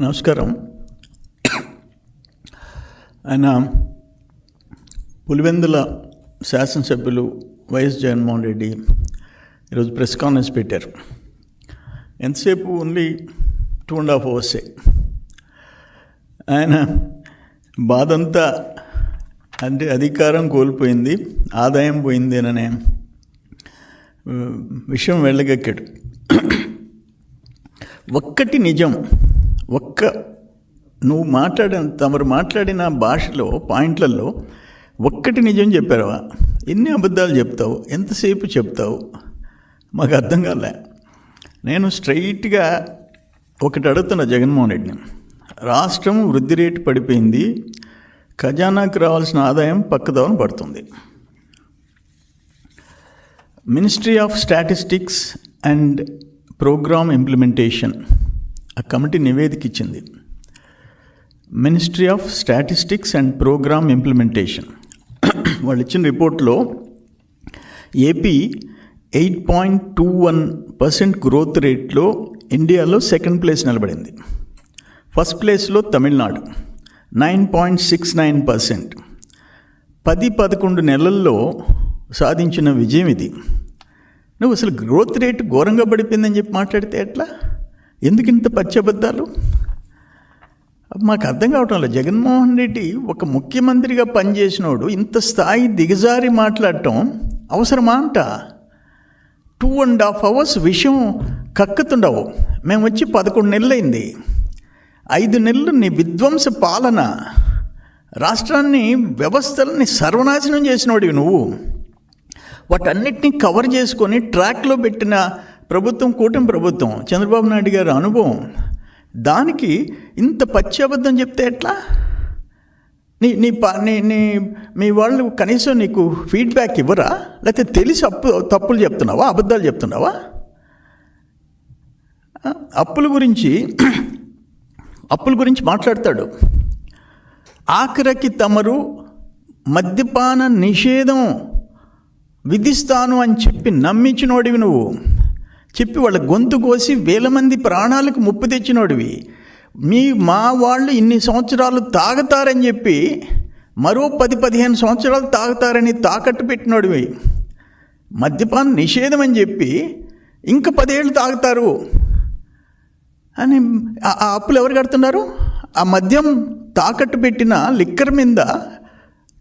నమస్కారం. ఆయన పులివెందుల శాసనసభ్యులు వైఎస్ జగన్మోహన్ రెడ్డి ఈరోజు ప్రెస్ కాన్ఫరెన్స్ పెట్టారు. ఎంతసేపు? ఓన్లీ టూ అండ్ హాఫ్ అవర్సే ఆయన బాధంతా అంటే అధికారం కోల్పోయింది ఆదాయం పోయింది అనే విషయం వెళ్ళగక్కాడు. ఒక్కటి నిజం. ఒక్క నువ్వు మాట్లాడిన తమరు మాట్లాడిన భాషలో పాయింట్లలో ఒక్కటి నిజం చెప్పారవా ఎన్ని అబద్ధాలు చెప్తావు? ఎంతసేపు చెప్తావు? మాకు అర్థం కాలే. నేను స్ట్రైట్గా ఒకటి అడుగుతున్నా జగన్మోహన్ రెడ్డిని. రాష్ట్రం వృద్ధి రేటు పడిపోయింది. ఖజానాకు రావాల్సిన ఆదాయం పక్కదోవన పడుతుంది. Ministry of statistics and programme implementation ఆ కమిటీ నివేదిక ఇచ్చింది ministry of statistics and programme implementation. వాళ్ళు ఇచ్చిన రిపోర్ట్లో AP eight point two one percent growth రేట్లో ఇండియాలో సెకండ్ ప్లేస్ నిలబడింది. ఫస్ట్ ప్లేస్లో Tamil Nadu nine point six nine percent. పది పదకొండు నెలల్లో సాధించిన విజయం ఇది. నువ్వు అసలు గ్రోత్ రేట్ ఘోరంగా పడిపోయిందని చెప్పి మాట్లాడితే ఎట్లా? ఎందుకు ఇంత పచ్చబద్ధాలు మాకు అర్థం కావటం లేదు. జగన్మోహన్ రెడ్డి ఒక ముఖ్యమంత్రిగా పనిచేసినోడు ఇంత స్థాయి దిగజారి మాట్లాడటం అవసరమా అంట? టూ అండ్ హాఫ్ అవర్స్ విషయం కక్కుతుండవు. మేము వచ్చి పదకొండు నెలలైంది. ఐదు నెలలు నీ విధ్వంస పాలన రాష్ట్రాన్ని వ్యవస్థలని సర్వనాశనం చేసినోడివి నువ్వు. వాటన్నిటిని కవర్ చేసుకొని ట్రాక్లో పెట్టిన ప్రభుత్వం కూటమి ప్రభుత్వం చంద్రబాబు నాయుడు గారి అనుభవం. దానికి ఇంత పచ్చి అబద్ధం చెప్తే ఎట్లా? నీ నీ ప నీ నీ మీ వాళ్ళు కనీసం నీకు ఫీడ్బ్యాక్ ఇవ్వరా? లేకపోతే తెలిసి అప్పు తప్పులు చెప్తున్నావా? అబద్ధాలు చెప్తున్నావా? అప్పుల గురించి అప్పుల గురించి మాట్లాడతాడు. ఆఖరికి తమరు మద్యపాన నిషేధం విధిస్తాను అని చెప్పి నమ్మించినోడివి నువ్వు. చెప్పి వాళ్ళ గొంతు కోసి వేల మంది ప్రాణాలకు ముప్పు తెచ్చినోడివి. మీ మా వాళ్ళు ఇన్ని సంవత్సరాలు తాగుతారని చెప్పి మరో పది పదిహేను సంవత్సరాలు తాగుతారని తాకట్టు పెట్టినోడివి. మద్యపాన నిషేధం అని చెప్పి ఇంకా పదేళ్ళు తాగుతారు. అని ఆ ఆ అప్పులు ఎవరు కడుతున్నారు? ఆ మద్యం తాకట్టు పెట్టిన లిక్కర్ మీద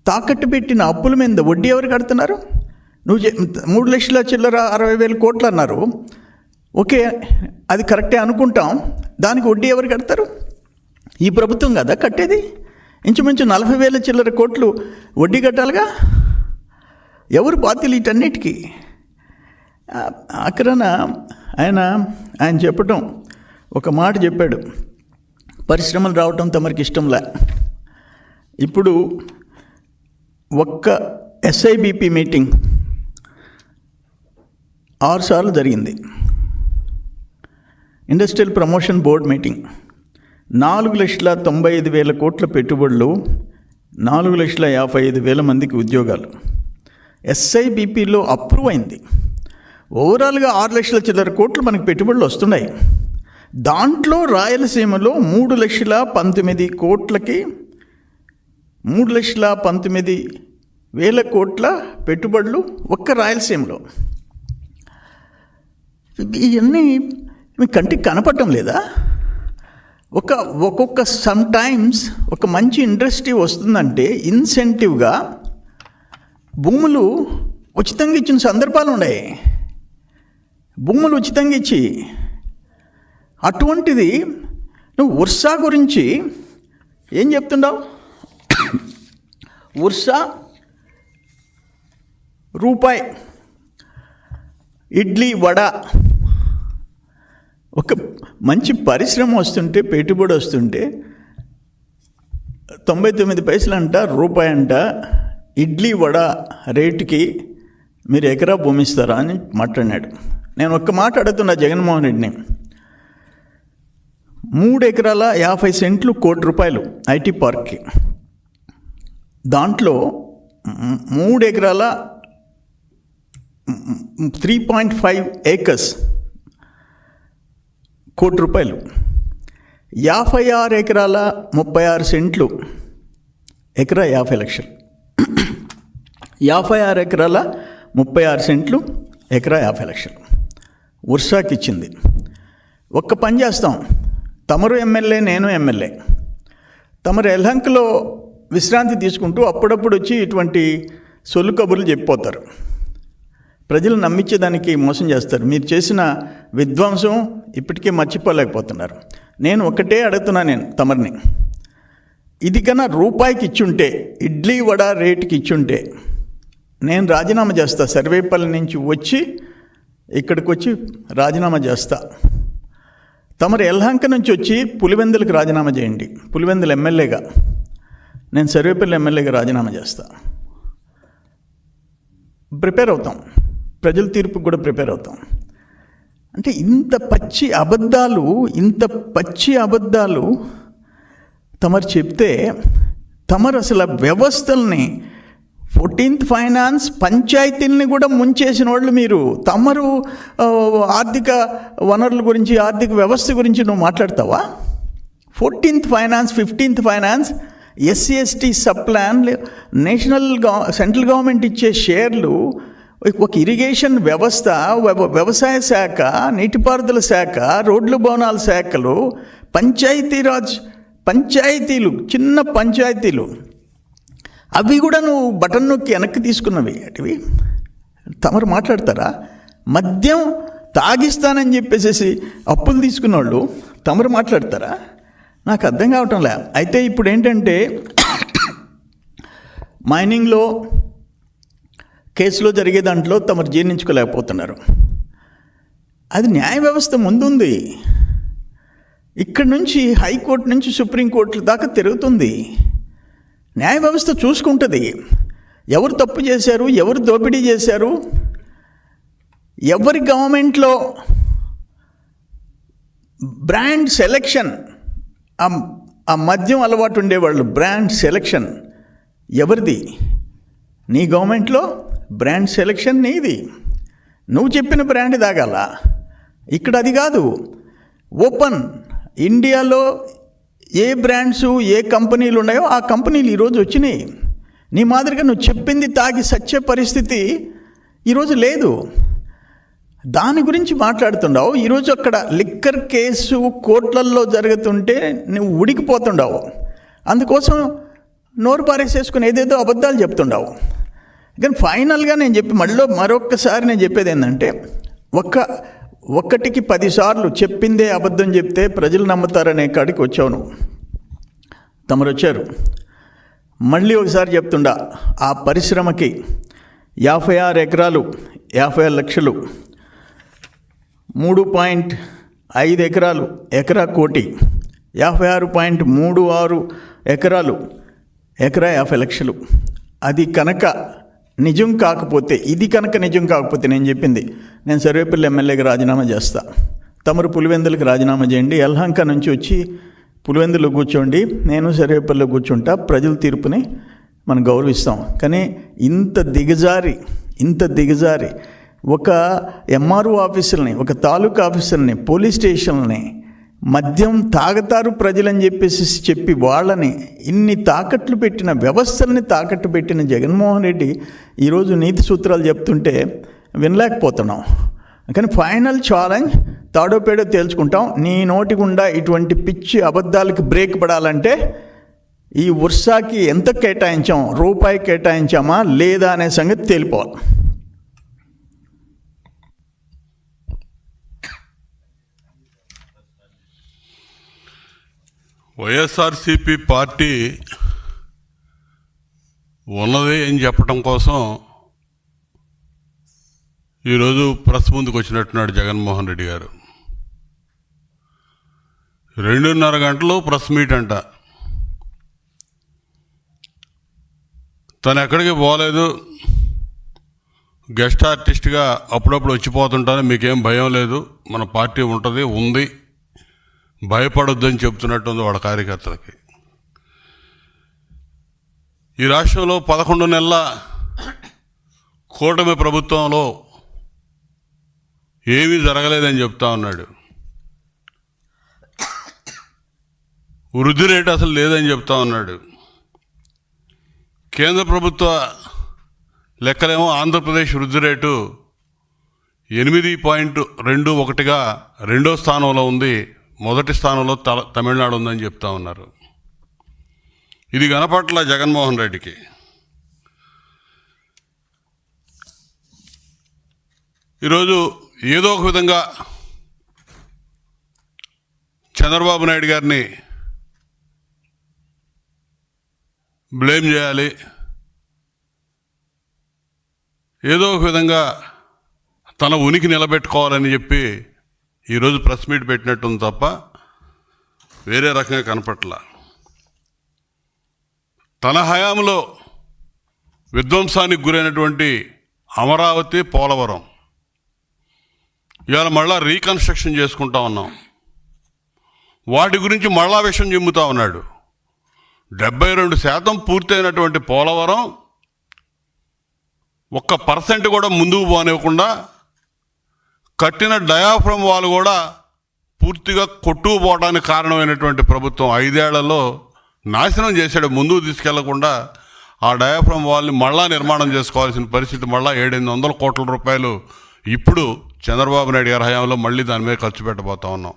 తాకట్టు పెట్టిన అప్పుల మీద వడ్డీ ఎవరు కడుతున్నారు? నువ్వు మూడు లక్షల చిల్లర అరవై వేల కోట్లు అన్నారు. ఓకే అది కరెక్టే అనుకుంటాం. దానికి వడ్డీ ఎవరు కడతారు? ఈ ప్రభుత్వం కదా కట్టేది. ఇంచుమించు నలభై వేల చిల్లర కోట్లు వడ్డీ కట్టాలిగా. ఎవరు బాధ్యులు వీటన్నిటికీ? ఆ- ఆయన ఆయన చెప్పటం ఒక మాట చెప్పాడు. పరిశ్రమలు రావటం తమరికి ఇష్టంలే. ఇప్పుడు ఒక్క ఎస్ఐబిపి మీటింగ్ ఆరు సార్లు జరిగింది. Industrial promotion board meeting. నాలుగు లక్షల తొంభై ఐదు వేల కోట్ల పెట్టుబడులు నాలుగు లక్షల యాభై ఐదు వేల మందికి ఉద్యోగాలు. ఎస్ఐబిపిలో అప్రూవ్ అయింది. ఓవరాల్గా ఆరు లక్షల చిల్లర కోట్లు మనకి పెట్టుబడులు వస్తున్నాయి. దాంట్లో రాయలసీమలో మూడు లక్షల పంతొమ్మిది కోట్లకి మూడు లక్షల పంతొమ్మిది వేల కోట్ల పెట్టుబడులు ఒక్క రాయలసీమలో. ఇవన్నీ మీ కంటికి కనపడటం లేదా? ఒక ఒక్కొక్క సమ్ టైమ్స్ ఒక మంచి ఇండస్ట్రీ వస్తుందంటే ఇన్సెంటివ్గా భూములు ఉచితంగా ఇచ్చిన సందర్భాలు ఉన్నాయి. భూములు ఉచితంగా ఇచ్చి అటువంటిది నువ్వు ఉర్సా గురించి ఏం చెప్తుండవు? ఉర్సా రూపాయి ఇడ్లీ వడ ఒక మంచి పరిశ్రమ వస్తుంటే పెట్టుబడి వస్తుంటే తొంభై తొమ్మిది పైసలు అంట రూపాయి అంట ఇడ్లీ వడ రేటుకి మీరు ఎకరా భూమిస్తారా అని మాట్లాడినాడు. నేను ఒక్క మాట అడుగుతున్నా జగన్మోహన్ రెడ్డిని. మూడు ఎకరాల యాభై సెంట్లు కోటి రూపాయలు ఐటీ పార్క్కి. దాంట్లో మూడు ఎకరాల త్రీ పాయింట్ ఫైవ్ ఏకర్స్ కోటి రూపాయలు. యాభై ఆరు ఎకరాల ముప్పై ఆరు సెంట్లు. ఎకరా యాభై లక్షలు. యాభై ఆరు ఎకరాల ముప్పై ఆరు సెంట్లు ఎకరా యాభై లక్షలు. వర్షాకి ఇచ్చింది. ఒక్క పని చేస్తాం. తమరు ఎమ్మెల్యే నేను ఎమ్మెల్యే. తమరు ఎల్హంక్లో విశ్రాంతి తీసుకుంటూ అప్పుడప్పుడు వచ్చి ఇటువంటి సొల్లు కబుర్లు చెప్పిపోతారు. ప్రజలు నమ్మించేదానికి మోసం చేస్తారు. మీరు చేసిన విధ్వంసం ఇప్పటికీ మర్చిపోలేకపోతున్నారు. నేను ఒకటే అడుగుతున్నా నేను తమరిని. ఇది కన్నా రూపాయికి ఇచ్చుంటే ఇడ్లీ వడ రేటుకి ఇచ్చుంటే నేను రాజీనామా చేస్తా. సర్వేపల్లి నుంచి వచ్చి ఇక్కడికి వచ్చి రాజీనామా చేస్తా. తమరు ఎల్హంక నుంచి వచ్చి పులివెందులకు రాజీనామా చేయండి. పులివెందులు ఎమ్మెల్యేగా నేను సర్వేపల్లి ఎమ్మెల్యేగా రాజీనామా చేస్తా. ప్రిపేర్ అవుతాం. ప్రజల తీర్పుకు కూడా ప్రిపేర్ అవుతాం. అంటే ఇంత పచ్చి అబద్ధాలు ఇంత పచ్చి అబద్ధాలు తమరు చెప్తే తమరు అసలు వ్యవస్థల్ని ఫోర్టీన్త్ ఫైనాన్స్ పంచాయతీల్ని కూడా ముంచేసిన వాళ్ళు మీరు. తమరు ఆర్థిక వనరుల గురించి ఆర్థిక వ్యవస్థ గురించి నువ్వు మాట్లాడతావా? Fourteenth finance fifteenth finance SC ST sub plan national gov central government ఇచ్చే షేర్లు ఒక ఇరిగేషన్ వ్యవస్థ వ్యవసాయ శాఖ నీటిపారుదల శాఖ రోడ్లు భవనాల శాఖలు పంచాయతీరాజ్ పంచాయతీలు చిన్న పంచాయతీలు. అవి కూడా నువ్వు బటన్ నొక్కి వెనక్కి తీసుకున్నవి అటువి. తమరు మాట్లాడతారా? మద్యం తాగిస్తానని చెప్పేసేసి అప్పులు తీసుకున్న వాళ్ళు తమరు మాట్లాడతారా? నాకు అర్థం కావటం లే అయితే ఇప్పుడు ఏంటంటే మైనింగ్లో కేసులో జరిగే దాంట్లో తమరు జీర్ణించుకోలేకపోతున్నారు. అది న్యాయ వ్యవస్థ ముందుంది. ఇక్కడి నుంచి హైకోర్టు నుంచి సుప్రీంకోర్టు దాకా తిరుగుతుంది. న్యాయ వ్యవస్థ చూసుకుంటుంది. ఎవరు తప్పు చేశారు ఎవరు దోపిడీ చేశారు ఎవరి గవర్నమెంట్లో బ్రాండ్ సెలెక్షన్ ఆ- ఆ మద్యం అలవాటు ఉండేవాళ్ళు బ్రాండ్ సెలెక్షన్ ఎవరిది? నీ గవర్నమెంట్లో బ్రాండ్ సెలెక్షన్ నీది. నువ్వు చెప్పిన బ్రాండ్ తాగాల ఇక్కడ అది కాదు. ఓపెన్. ఇండియాలో ఏ బ్రాండ్స్ ఏ కంపెనీలు ఉన్నాయో ఆ కంపెనీలు ఈరోజు వచ్చినాయి. నీ మాదిరిగా నువ్వు చెప్పింది తాగి సచ్చే పరిస్థితి ఈరోజు లేదు. దాని గురించి మాట్లాడుతుండవు. ఈరోజు అక్కడ లిక్కర్ కేసు కోర్టులలో జరుగుతుంటే నువ్వు ఉడికిపోతుండవు. అందుకోసం నోరు పారేసేసుకుని ఏదేదో అబద్ధాలు చెప్తుండవు. కానీ ఫైనల్గా నేను చెప్పి మళ్ళీ మరొక్కసారి నేను చెప్పేది ఏంటంటే ఒక్క ఒక్కటికి పదిసార్లు చెప్పిందే అబద్ధం చెప్తే ప్రజలు నమ్ముతారనే కాడికి వచ్చావు నువ్వు. తమరు వచ్చారు. మళ్ళీ ఒకసారి చెప్తుండా ఆ పరిశ్రమకి యాభై ఆరు ఎకరాలు యాభై ఆరు లక్షలు మూడు పాయింట్ ఐదు ఎకరాలు ఎకరా కోటి యాభై ఆరు పాయింట్ మూడు ఆరు ఎకరాలు ఎకరా యాభై లక్షలు. అది కనుక నిజం కాకపోతే ఇది కనుక నిజం కాకపోతే నేను చెప్పింది నేను సర్వేపల్లి ఎమ్మెల్యేకి రాజీనామా చేస్తా. తమరు పులివెందులకు రాజీనామా చేయండి ఎల్హంక నుంచి వచ్చి పులివెందులో కూర్చోండి నేను సర్వేపల్లిలో కూర్చుంటా ప్రజల తీర్పుని మనం గౌరవిస్తాం. కానీ ఇంత దిగజారి ఇంత దిగజారి ఒక ఎంఆర్ఓ ఆఫీసుల్ని ఒక తాలూకా ఆఫీసర్ని పోలీస్ స్టేషన్ని మద్యం తాగతారు ప్రజలని చెప్పేసి చెప్పి వాళ్ళని ఇన్ని తాకట్లు పెట్టిన వ్యవస్థల్ని తాకట్టు పెట్టిన జగన్మోహన్ రెడ్డి ఈరోజు నీతి సూత్రాలు చెప్తుంటే వినలేకపోతున్నాం. కానీ ఫైనల్ ఛాలెంజ్ తాడోపేడో తేల్చుకుంటాం. నీ నోటి గుండా ఇటువంటి పిచ్చి అబద్ధాలకి బ్రేక్ పడాలంటే ఈ వర్షాకి ఎంత కేటాయించాం? రూపాయి కేటాయించామా? లేదా అనే సంగతి తేలిపోవాలి. వైఎస్ఆర్సిపి పార్టీ ఉన్నది అని చెప్పడం కోసం ఈరోజు ప్రెస్ ముందుకు వచ్చినట్టున్నాడు జగన్మోహన్ రెడ్డి గారు. రెండున్నర గంటలు ప్రెస్ మీట్ అంట. తను ఎక్కడికి పోలేదు. గెస్ట్ ఆర్టిస్ట్గా అప్పుడప్పుడు వచ్చిపోతుంటాను మీకేం భయం లేదు. మన పార్టీ ఉంటుంది ఉంది. భయపడొద్దని చెప్తున్నట్టుంది వాళ్ళ కార్యకర్తలకి. ఈ రాష్ట్రంలో పదకొండు నెలల కూటమి ప్రభుత్వంలో ఏమీ జరగలేదని చెప్తా ఉన్నాడు. వృద్ధి రేటు అసలు లేదని చెప్తా ఉన్నాడు. కేంద్ర ప్రభుత్వ లెక్కలేమో ఆంధ్రప్రదేశ్ వృద్ధి రేటు ఎనిమిది పాయింట్ రెండు ఒకటిగా రెండో స్థానంలో ఉంది. మొదటి స్థానంలో తల తమిళనాడు ఉందని చెప్తా ఉన్నారు. ఇది కనపట్ల జగన్మోహన్ రెడ్డికి. ఈరోజు ఏదో ఒక విధంగా చంద్రబాబు నాయుడు గారిని బ్లేమ్ చేయాలి. ఏదో ఒక విధంగా తన ఉనికి నిలబెట్టుకోవాలని చెప్పి ఈరోజు ప్రెస్ మీట్ పెట్టినట్టుంది తప్ప వేరే రకంగా కనపట్ల. తన హయాంలో విధ్వంసానికి గురైనటువంటి అమరావతి పోలవరం. ఇవాళ మళ్ళా రీకన్స్ట్రక్షన్ చేసుకుంటా ఉన్నాం. వాటి గురించి మళ్ళా విషయం చెమ్ముతా ఉన్నాడు. డెబ్బై రెండు శాతం పూర్తయినటువంటి పోలవరం ఒక్క పర్సెంట్ కూడా ముందుకు పోనివ్వకుండా కట్టిన డయాఫ్రమ్ వాళ్ళు కూడా పూర్తిగా కొట్టుకుపోవడానికి కారణమైనటువంటి ప్రభుత్వం ఐదేళ్ళలో నాశనం చేశాడు ముందుకు తీసుకెళ్ళకుండా ఆ డయాఫ్రమ్ వాళ్ళని మళ్ళా నిర్మాణం చేసుకోవాల్సిన పరిస్థితి మళ్ళా ఏడెనిమిది వందల కోట్ల రూపాయలు ఇప్పుడు చంద్రబాబు నాయుడు గారి హయాంలో మళ్ళీ దాని మీద ఖర్చు పెట్టబోతా ఉన్నాం.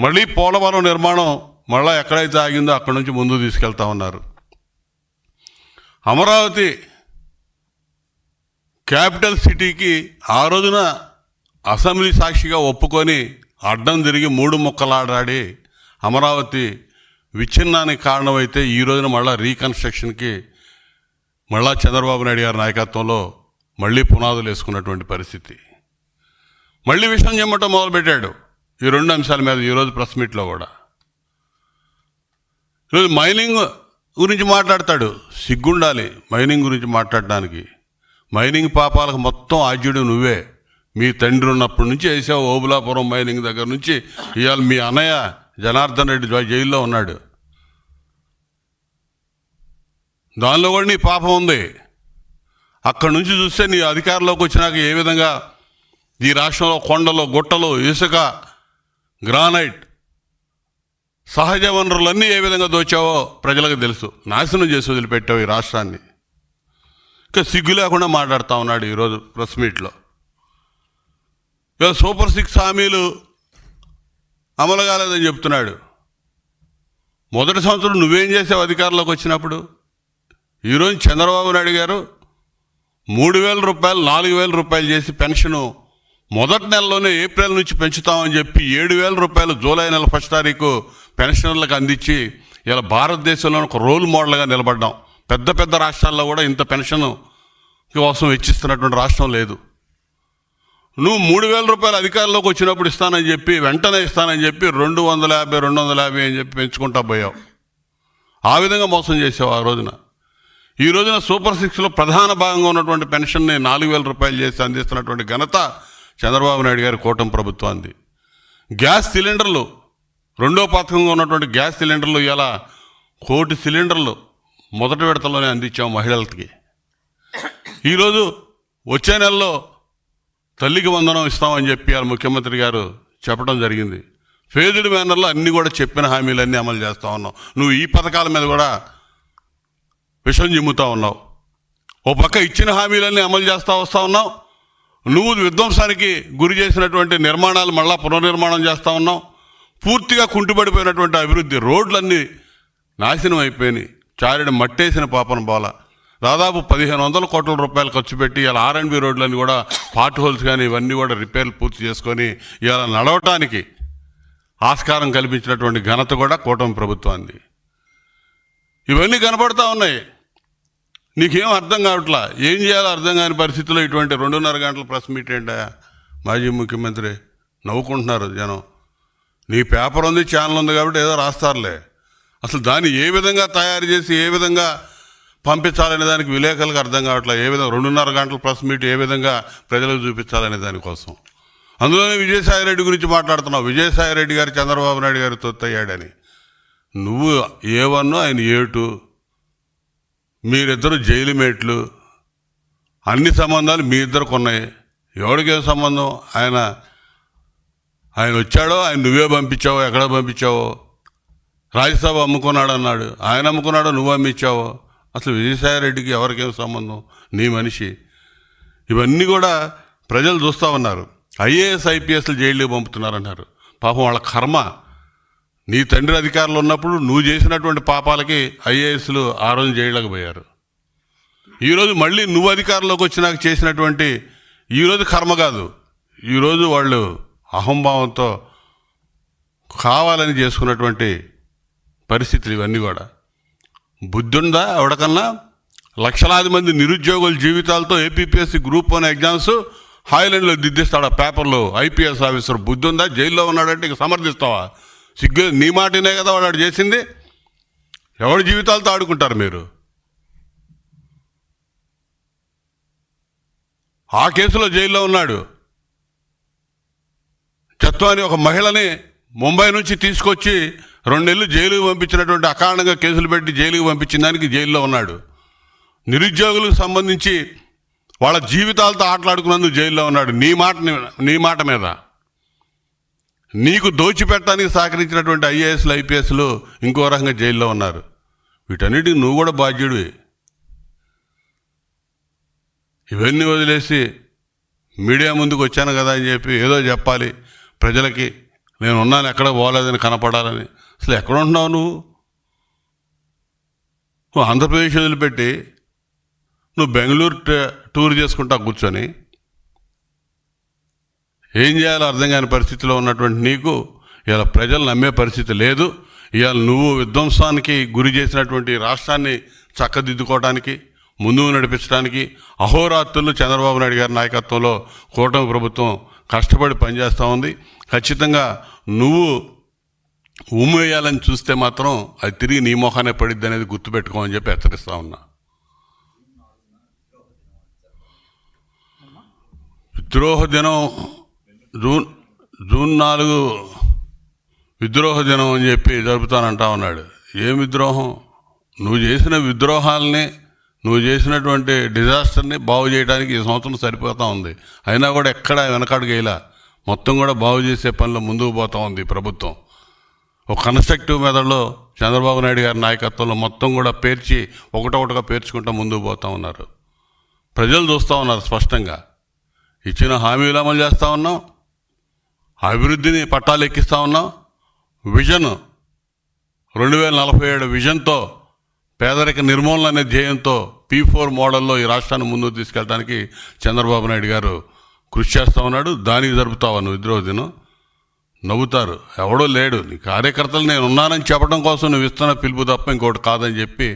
మళ్ళీ పోలవరం నిర్మాణం మళ్ళా ఎక్కడైతే ఆగిందో అక్కడి నుంచి ముందుకు తీసుకెళ్తా ఉన్నారు. అమరావతి క్యాపిటల్ సిటీకి ఆ రోజున అసెంబ్లీ సాక్షిగా ఒప్పుకొని అడ్డం తిరిగి మూడు ముక్కలాడాడి అమరావతి విచ్ఛిన్నానికి కారణమైతే ఈ రోజున మళ్ళా రీకన్స్ట్రక్షన్కి మళ్ళా చంద్రబాబు నాయుడు గారి నాయకత్వంలో మళ్ళీ పునాదులు వేసుకున్నటువంటి పరిస్థితి. మళ్ళీ విషయం చెమ్మటం మొదలుపెట్టాడు ఈ రెండు అంశాల మీద ఈరోజు ప్రెస్ మీట్లో కూడా. ఈరోజు మైనింగ్ గురించి మాట్లాడతాడు సిగ్గుండాలి మైనింగ్ గురించి మాట్లాడడానికి. మైనింగ్ పాపాలకు మొత్తం ఆద్యుడు నువ్వే. మీ తండ్రి ఉన్నప్పటి నుంచి వేసావు ఓబులాపురం మైనింగ్ దగ్గర నుంచి. ఇవాళ మీ అన్నయ్య జనార్దన్ రెడ్డి జైల్లో ఉన్నాడు. దానిలో కూడా నీ పాపం ఉంది. అక్కడి నుంచి చూస్తే నీ అధికారంలోకి వచ్చినాక ఏ విధంగా ఈ రాష్ట్రంలో కొండలు గుట్టలు ఇసుక గ్రానైట్ సహజ వనరులన్నీ ఏ విధంగా దోచావో ప్రజలకు తెలుసు. నాశనం చేసి వదిలిపెట్టావు ఈ రాష్ట్రాన్ని. ఇంకా సిగ్గు లేకుండా మాట్లాడుతూ ఉన్నాడు ఈరోజు ప్రెస్ మీట్లో. సూపర్ సిక్స్ హామీలు అమలు కాలేదని చెప్తున్నాడు. మొదటి సంవత్సరం నువ్వేం చేసావు అధికారంలోకి వచ్చినప్పుడు? ఈరోజు చంద్రబాబు నాయుడు గారు మూడు వేల రూపాయలు నాలుగు వేల రూపాయలు చేసి పెన్షను మొదటి నెలలోనే ఏప్రిల్ నుంచి పెంచుతామని చెప్పి ఏడు వేల రూపాయలు జూలై నెల ఫస్ట్ తారీఖు పెన్షనర్లకు అందించి ఇలా భారతదేశంలో ఒక రోల్ మోడల్గా నిలబడ్డాం. పెద్ద పెద్ద రాష్ట్రాల్లో కూడా ఇంత పెన్షన్ కోసం వెచ్చిస్తున్నటువంటి రాష్ట్రం లేదు. నువ్వు మూడు వేల రూపాయలు అధికారంలోకి వచ్చినప్పుడు ఇస్తానని చెప్పి వెంటనే ఇస్తానని చెప్పి రెండు వందల యాభై రెండు వందల యాభై అని చెప్పి పెంచుకుంటా పోయావు. ఆ విధంగా మోసం చేసావు ఆ రోజున. ఈ రోజున సూపర్ సిక్స్లో ప్రధాన భాగంగా ఉన్నటువంటి పెన్షన్ని నాలుగు వేల రూపాయలు చేసి అందిస్తున్నటువంటి ఘనత చంద్రబాబు నాయుడు గారి కూటమి ప్రభుత్వాన్ని గ్యాస్ సిలిండర్లు రెండో పథకంగా ఉన్నటువంటి గ్యాస్ సిలిండర్లు ఇలా కోటి సిలిండర్లు మొదటి విడతలోనే అందించాం మహిళలకి. ఈరోజు వచ్చే నెలలో తల్లికి వందనం ఇస్తామని చెప్పి ముఖ్యమంత్రి గారు చెప్పడం జరిగింది. ఫేజ్డ్ మేనర్లో అన్ని కూడా చెప్పిన హామీలన్నీ అమలు చేస్తూ ఉన్నావు నువ్వు ఈ పథకాల మీద కూడా విషం చిమ్ముతూ ఉన్నావు. ఓ పక్క ఇచ్చిన హామీలన్నీ అమలు చేస్తూ వస్తూ ఉన్నావు. నువ్వు విధ్వంసానికి గురి చేసినటువంటి నిర్మాణాలు మళ్ళా పునర్నిర్మాణం చేస్తూ ఉన్నావు. పూర్తిగా కుంటుపడిపోయినటువంటి అభివృద్ధి రోడ్లన్నీ నాశనం అయిపోయినాయి. చారిడ మట్టేసిన పాపన బాల. దాదాపు పదిహేను వందల కోట్ల రూపాయలు ఖర్చు పెట్టి ఇలా ఆర్ఎండ్బి రోడ్లని కూడా పార్ట్ హోల్స్ కానీ ఇవన్నీ కూడా రిపేర్లు పూర్తి చేసుకొని ఇలా నడవటానికి ఆస్కారం కల్పించినటువంటి ఘనత కూడా కూటమి ప్రభుత్వాన్ని ఇవన్నీ కనపడతా ఉన్నాయి. నీకేం అర్థం కావట్లా? ఏం చేయాలో అర్థం కాని పరిస్థితిలో ఇటువంటి రెండున్నర గంటల ప్రెస్ మీట్ ఏంటా? మాజీ ముఖ్యమంత్రి నవ్వుకుంటున్నారు జనం. నీ పేపర్ ఉంది ఛానల్ ఉంది కాబట్టి ఏదో రాస్తారులే. అసలు దాన్ని ఏ విధంగా తయారు చేసి ఏ విధంగా పంపించాలనే దానికి విలేకరులకు అర్థం కావట్లేదు. ఏ విధంగా రెండున్నర గంటల ప్రెస్ మీట్ ఏ విధంగా ప్రజలకు చూపించాలనే దానికోసం అందులోనే విజయసాయి రెడ్డి గురించి మాట్లాడుతున్నావు. విజయసాయి రెడ్డి గారు చంద్రబాబు నాయుడు గారు తొత్తయ్యాడని. నువ్వు ఏ వన్ ఆయన ఏ టూ మీరిద్దరు జైలు మేట్లు అన్ని సంబంధాలు మీ ఇద్దరికి ఉన్నాయి. ఎవరికి సంబంధం? ఆయన ఆయన వచ్చాడో ఆయన నువ్వే పంపించావో ఎక్కడ పంపించావో? రాజ్యసభ అమ్ముకున్నాడు అన్నాడు ఆయన అమ్ముకున్నాడో నువ్వు అమ్మించావో? అసలు విజయసాయిరెడ్డికి ఎవరికేం సంబంధం? నీ మనిషి. ఇవన్నీ కూడా ప్రజలు చూస్తూ ఉన్నారు. ఐఏఎస్ ఐపీఎస్లు జైల్లో పంపుతున్నారన్నారు. పాపం వాళ్ళ కర్మ. నీ తండ్రి అధికారులు ఉన్నప్పుడు నువ్వు చేసినటువంటి పాపాలకి ఐఏఎస్లు ఆ రోజు జైళ్ళకు పోయారు. ఈరోజు మళ్ళీ నువ్వు అధికారంలోకి వచ్చినాక చేసినటువంటి ఈరోజు కర్మ కాదు. ఈరోజు వాళ్ళు అహంభావంతో కావాలని చేసుకున్నటువంటి పరిస్థితులు ఇవన్నీ కూడా. బుద్ధుందా ఎవడకన్నా? లక్షలాది మంది నిరుద్యోగుల జీవితాలతో ఏపీపీఎస్సీ గ్రూప్ వన్ ఎగ్జామ్స్ హాయిలాండ్లో దిద్దిస్తాడు ఆ పేపర్లో ఐపీఎస్ ఆఫీసర్ బుద్ధుందా? జైల్లో ఉన్నాడంటే ఇక సమర్థిస్తావా? సిగ్గు నీ మాటనే కదా వాడు చేసింది? ఎవడి జీవితాలతో ఆడుకుంటారు మీరు? ఆ కేసులో జైల్లో ఉన్నాడు. చత్వాని అని ఒక మహిళని ముంబై నుంచి తీసుకొచ్చి రెండేళ్ళు జైలుకు పంపించినటువంటి అకారణంగా కేసులు పెట్టి జైలుకి పంపించిన దానికి జైల్లో ఉన్నాడు. నిరుద్యోగులకు సంబంధించి వాళ్ళ జీవితాలతో ఆటలాడుకున్నందుకు జైల్లో ఉన్నాడు. నీ మాట నీ మాట మీద. నీకు దోచిపెట్టడానికి సహకరించినటువంటి ఐఏఎస్లు ఐపీఎస్లు ఇంకో రకంగా జైల్లో ఉన్నారు. వీటన్నిటికి నువ్వు కూడా బాధ్యుడివి. ఇవన్నీ వదిలేసి మీడియా ముందుకు వచ్చాను కదా అని చెప్పి ఏదో చెప్పాలి ప్రజలకి. నేను ఉన్నాను ఎక్కడ పోలేదని కనపడాలని. అసలు ఎక్కడ ఉంటున్నావు నువ్వు? నువ్వు ఆంధ్రప్రదేశ్ వదిలిపెట్టి నువ్వు బెంగళూరు టూర్ చేసుకుంటా కూర్చొని ఏం చేయాలో అర్థం కాని పరిస్థితిలో ఉన్నటువంటి నీకు ఇలా ప్రజలు నమ్మే పరిస్థితి లేదు. ఇవాళ నువ్వు విధ్వంసానికి గురి చేసినటువంటి రాష్ట్రాన్ని చక్కదిద్దుకోవడానికి ముందుకు నడిపించడానికి అహోరాత్రులు చంద్రబాబు నాయుడు గారి నాయకత్వంలో కూటమి ప్రభుత్వం కష్టపడి పనిచేస్తూ ఉంది. ఖచ్చితంగా నువ్వు ఉమ్మేయాలని చూస్తే మాత్రం అది తిరిగి నీ మొహానే పడిద్ది అనేది గుర్తుపెట్టుకోమని చెప్పి హెచ్చరిస్తా ఉన్నా. విద్రోహ దినం జూన్ జూన్ నాలుగు విద్రోహ దినం అని చెప్పి జరుపుతానంటా ఉన్నాడు. ఏం విద్రోహం? నువ్వు చేసిన విద్రోహాలని నువ్వు చేసినటువంటి డిజాస్టర్ని బాగు చేయడానికి ఈ సంవత్సరం సరిపోతా ఉంది. అయినా కూడా ఎక్కడ వెనకాడుగా ఇలా మొత్తం కూడా బాగు చేసే పనిలో ముందుకు పోతా ఉంది ప్రభుత్వం. ఒక కన్స్ట్రక్టివ్ మెథడ్లో చంద్రబాబు నాయుడు గారి నాయకత్వంలో మొత్తం కూడా పేర్చి ఒకటొకటిగా పేర్చుకుంటూ ముందుకు పోతా ఉన్నారు. ప్రజలు చూస్తూ ఉన్నారు స్పష్టంగా. ఇచ్చిన హామీలు అమలు చేస్తూ ఉన్నాం. అభివృద్ధిని పట్టాలు ఎక్కిస్తూ ఉన్నాం. విజన్ రెండు వేల నలభై ఏడు విజన్తో పేదరిక నిర్మూలన అనే ధ్యేయంతో పీ ఫోర్ మోడల్లో ఈ రాష్ట్రాన్ని ముందుకు తీసుకెళ్ళడానికి చంద్రబాబు నాయుడు గారు కృషి చేస్తూ ఉన్నాడు. దానికి జరుపుతావు నువ్వు ఇద్దరు దినం. నవ్వుతారు. ఎవడో లేడు. నీ కార్యకర్తలు నేను ఉన్నానని చెప్పడం కోసం నువ్వు ఇస్తున్న పిలుపు తప్ప ఇంకోటి కాదని చెప్పి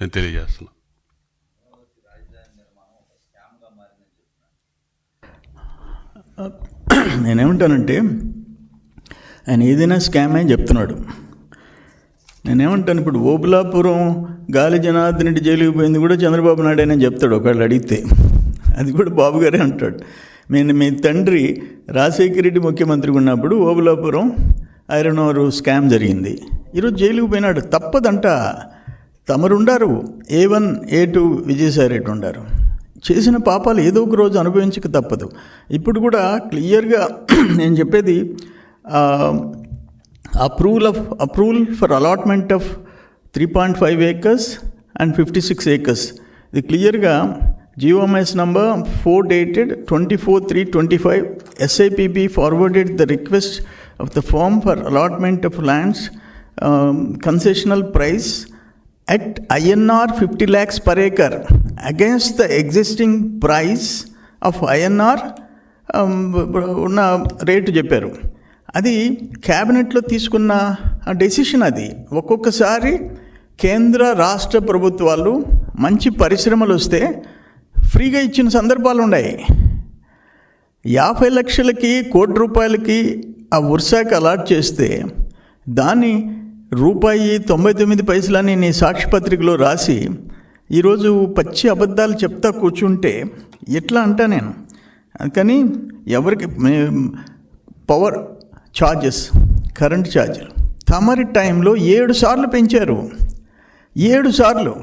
నేను తెలియజేస్తున్నా. నేనేమంటానంటే ఆయన ఏదైనా స్కామ్ అని చెప్తున్నాడు. నేనేమంటాను ఇప్పుడు ఓబులాపురం గాలి జనార్దన్ రెడ్డి జైలుకి పోయింది కూడా చంద్రబాబు నాయుడు అని చెప్తాడు. ఒకళ్ళు అడిగితే. అది కూడా బాబు గారే అంటాడు. నేను మీ తండ్రి రాజశేఖర రెడ్డి ముఖ్యమంత్రిగా ఉన్నప్పుడు ఓబులాపురం ఐరన్ ఓర్ స్కామ్ జరిగింది. ఈరోజు జైలుకి పోయినాడు. తప్పదంట. తమరుండారు. A one A two Vijayasai Reddy ఉండారు. చేసిన పాపాలు ఏదో ఒక రోజు అనుభవించక తప్పదు. ఇప్పుడు కూడా క్లియర్గా నేను చెప్పేది approval of approval for allotment of three point five acres and fifty six acres. ఇది క్లియర్గా GOMs number four dated twenty four three twenty five SIPB forwarded the request of the farm for allotment of lands concessional price at INR 50 lakhs per acre against the existing price of INR um, ఉన్న rate చెప్పారు. అది క్యాబినెట్లో తీసుకున్న decision అది. ఒక్కొక్కసారి కేంద్ర రాష్ట్ర ప్రభుత్వాలు మంచి పరిశ్రమలు వస్తే ఫ్రీగా ఇచ్చిన సందర్భాలు ఉన్నాయి. యాభై లక్షలకి కోటి రూపాయలకి ఆ వర్షాకి అలాట్ చేస్తే దాన్ని రూపాయి తొంభై తొమ్మిది పైసలని నీ సాక్షిపత్రికలో రాసి ఈరోజు పచ్చి అబద్ధాలు చెప్తా కూర్చుంటే ఎట్లా అంటా నేను? అందుకని ఎవరికి పవర్ ఛార్జెస్ కరెంట్ ఛార్జీలు తమరి టైంలో ఏడు సార్లు పెంచారు. ఏడు సార్లు.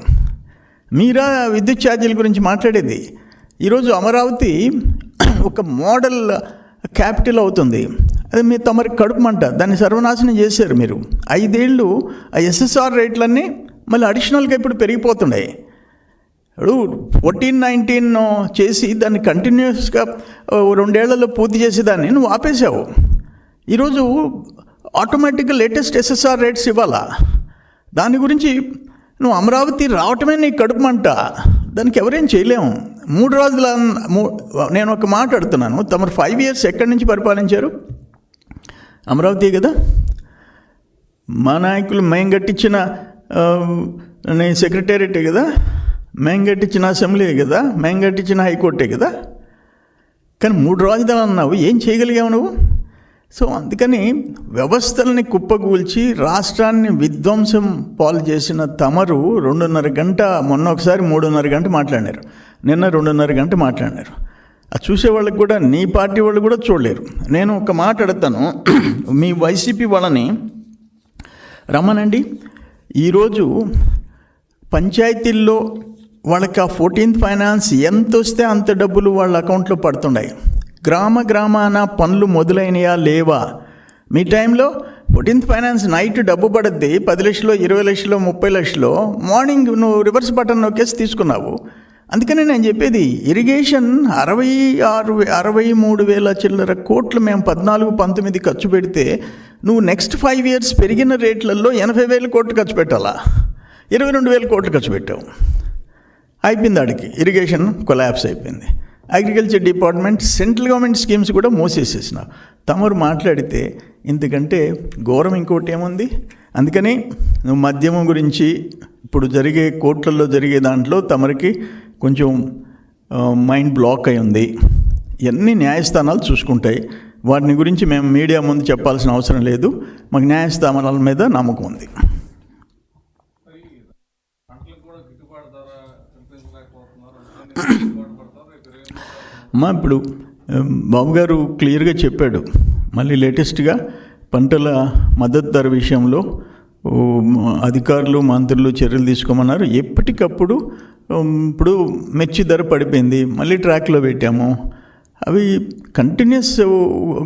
మీరా విద్యుత్ ఛార్జీల గురించి మాట్లాడేది? ఈరోజు అమరావతి ఒక మోడల్ క్యాపిటల్ అవుతుంది. అది మీ తమరికి కడుపుమంట దాన్ని సర్వనాశనం చేశారు మీరు. ఐదేళ్ళు ఆ ఎస్ఎస్ఆర్ రేట్లన్నీ మళ్ళీ అడిషనల్గా ఇప్పుడు పెరిగిపోతున్నాయి. ఇప్పుడు ఫోర్టీన్ నైన్టీన్ చేసి దాన్ని కంటిన్యూస్గా రెండేళ్ళలో పూర్తి చేసేదాన్ని నువ్వు ఆపేసావు ఈరోజు ఆటోమేటిక్గా లేటెస్ట్ ఎస్ఎస్ఆర్ రేట్స్ ఇవ్వాలా? దాని గురించి నువ్వు అమరావతి రావటమే నీ కడుపుమంట. దానికి ఎవరేం చేయలేము. మూడు రోజుల మూ- నేను ఒక మాట్లాడుతున్నాను తమరు ఫైవ్ ఇయర్స్ ఎక్కడి నుంచి పరిపాలించారు? అమరావతి కదా? మా నాయకులు మేము కట్టించిన ఆ, సెక్రటేరియటే కదా? మేము కట్టించిన అసెంబ్లీ కదా? మేము కట్టించిన హైకోర్టే కదా? కానీ మూడు రాజధానులు అన్నావు. ఏం చేయగలిగావు నువ్వు? సో అందుకని వ్యవస్థల్ని కుప్పగూల్చి రాష్ట్రాన్ని విధ్వంసం పాలు చేసిన తమరు రెండున్నర గంట మొన్న ఒకసారి మూడున్నర గంట మాట్లాడారు. నిన్న రెండున్నర గంట మాట్లాడారు. అది చూసే వాళ్ళకి కూడా నీ పార్టీ వాళ్ళు కూడా చూడలేరు. నేను ఒక మాట అడుగుతాను. మీ వైసీపీ వాళ్ళని రమ్మనండి. ఈరోజు పంచాయతీల్లో వాళ్ళకి ఆ ఫోర్టీన్త్ ఫైనాన్స్ ఎంత వస్తే అంత డబ్బులు వాళ్ళ అకౌంట్లో పడుతున్నాయి. గ్రామ గ్రామాన పనులు మొదలైనయా లేవా? మీ టైంలో ఫోర్టీన్త్ ఫైనాన్స్ నైట్ డబ్బు పడద్ది పది లక్షలు ఇరవై లక్షలు ముప్పై లక్షలు మార్నింగ్ నువ్వు రివర్స్ బటన్ నొక్కేసి తీసుకున్నావు. అందుకని నేను చెప్పేది ఇరిగేషన్ అరవై ఆరు అరవై మూడు వేల చిల్లర కోట్లు మేము పద్నాలుగు పంతొమ్మిది ఖర్చు పెడితే నువ్వు నెక్స్ట్ ఫైవ్ ఇయర్స్ పెరిగిన రేట్లలో ఎనభై వేల కోట్లు ఖర్చు పెట్టాలా? ఇరవై రెండు వేల కోట్లు ఖర్చు పెట్టావు. అయిపోయింది ఆడికి. ఇరిగేషన్ కొలాబ్స్ అయిపోయింది. Agriculture department central government schemes కూడా మోసేసేసిన. తమరు మాట్లాడితే ఇంతకంటే ఘోరం ఇంకోటి ఏముంది? అందుకని మద్యమం గురించి ఇప్పుడు జరిగే కోర్టులలో జరిగే దాంట్లో తమరికి కొంచెం మైండ్ బ్లాక్ అయి ఉంది. ఇవన్నీ న్యాయస్థానాలు చూసుకుంటాయి వాటిని గురించి మేము మీడియా ముందు చెప్పాల్సిన అవసరం లేదు. మాకు న్యాయస్థానాల మీద నమ్మకం ఉంది పంటలకు కూడా గిట్టుబాటు ధర కల్పించలేకపోతున్నారు అందుకని గిట్టుబాటు పడతారు రేపు ఇరవై ఎనిమిది మా ఇప్పుడు బాబు గారు క్లియర్గా చెప్పాడు. మళ్ళీ లేటెస్ట్గా పంటల మద్దతు ధర విషయంలో అధికారులు మంత్రులు చర్యలు తీసుకోమన్నారు. ఎప్పటికప్పుడు ఇప్పుడు మెచ్చి ధర పడిపోయింది. మళ్ళీ ట్రాక్లో పెట్టాము. అవి కంటిన్యూస్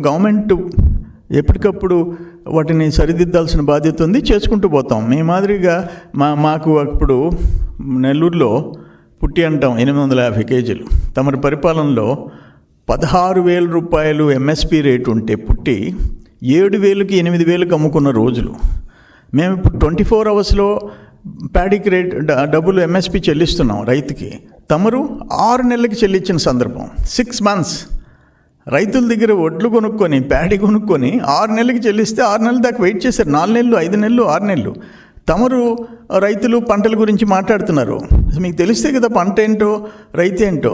గవర్నమెంట్ ఎప్పటికప్పుడు వాటిని సరిదిద్దాల్సిన బాధ్యత ఉంది చేసుకుంటూ పోతాం. మీ మాదిరిగా మా మాకు అప్పుడు నెల్లూరులో పుట్టి అంటాం ఎనిమిది వందల యాభై కేజీలు. తమరి పరిపాలనలో పదహారు వేల రూపాయలు ఎంఎస్పి రేటు ఉంటే పుట్టి ఏడు వేలకి ఎనిమిది వేలకు అమ్ముకున్న రోజులు. మేము ఇప్పుడు ట్వంటీ ఫోర్ అవర్స్లో ప్యాడీకి రేట్ డబ్బులు ఎంఎస్పి చెల్లిస్తున్నాం రైతుకి. తమరు ఆరు నెలలకి చెల్లించిన సందర్భం. Six months. రైతుల దగ్గర వడ్లు కొనుక్కొని ప్యాడీ కొనుక్కొని ఆరు నెలలకి చెల్లిస్తే ఆరు నెలల దాకా వెయిట్ చేశారు. నాలుగు నెలలు ఐదు నెలలు ఆరు నెలలు. తమరు రైతులు పంటల గురించి మాట్లాడుతున్నారు. మీకు తెలిస్తే కదా పంట ఏంటో రైతు ఏంటో?